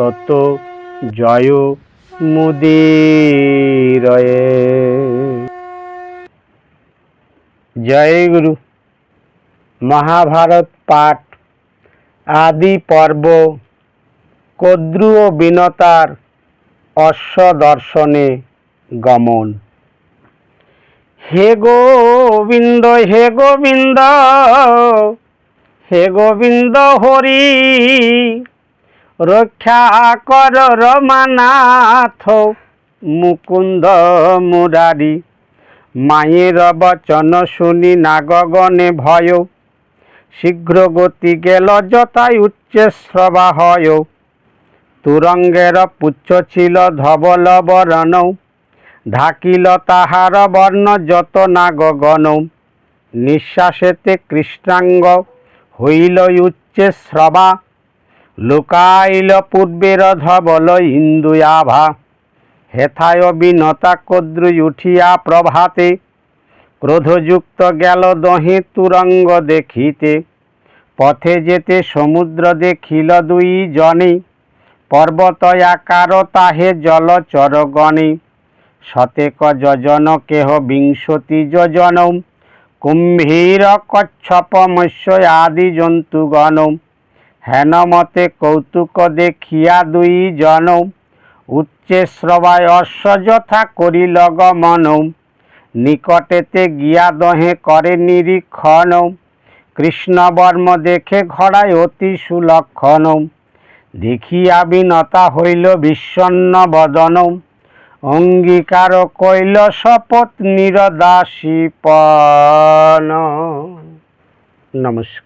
তত জয় মুদিরয়ে। জয় গুরু। মহাভারত পাঠ, আদি পর্ব, কদ্রু ও বিনতার অশ্ব দর্শনে গমন। হে গোবিন্দ হে গোবিন্দ হে গোবিন্দ হরি রক্ষা কর রমানাথ, মুকুন্দ মুরারি। মায়ের বচন শুনি নাগগণে ভয়। শীঘ্র গতি গেল যথাই উচ্চে শ্রবা হয় তুরঙ্গের পুচ্ছ ছিল ধবল বরণ। ঢাকিল তাহার বর্ণ যত নাগগণ। নিঃশ্বাসেতে কৃষ্ণাঙ্গ হইল উচ্চে শ্রবা। লুকাইল পূর্বের ধবল ইন্দু আভা। হেথায় বিনতা কদ্রু উঠিয়া প্রভাতে, ক্রোধযুক্ত গেল দহে তুরঙ্গ দেখিতে। পথে যেতে সমুদ্র দেখিল দুই জনে, পর্বত আকার তাহে জলচর গণে। শতেক যজন কেহ বিংশতি যোজন কুম্ভীর কচ্ছপ মৎস্য আদি জন্তুগণ হেন মতে কৌতুক দেখিয়া দুই জন। উচ্চে শ্রবায় অশ্ব যথা করিল গমন নিকটেতে গিয়া দহে করে নিরীক্ষণ। কৃষ্ণবর্ম দেখে ঘড়ায় অতি সুলক্ষণ। দেখিয়া বিনতা হইল বিষণ্ণ বদন। অঙ্গীকার কইল শপথ নিরদাসী নমস্কার।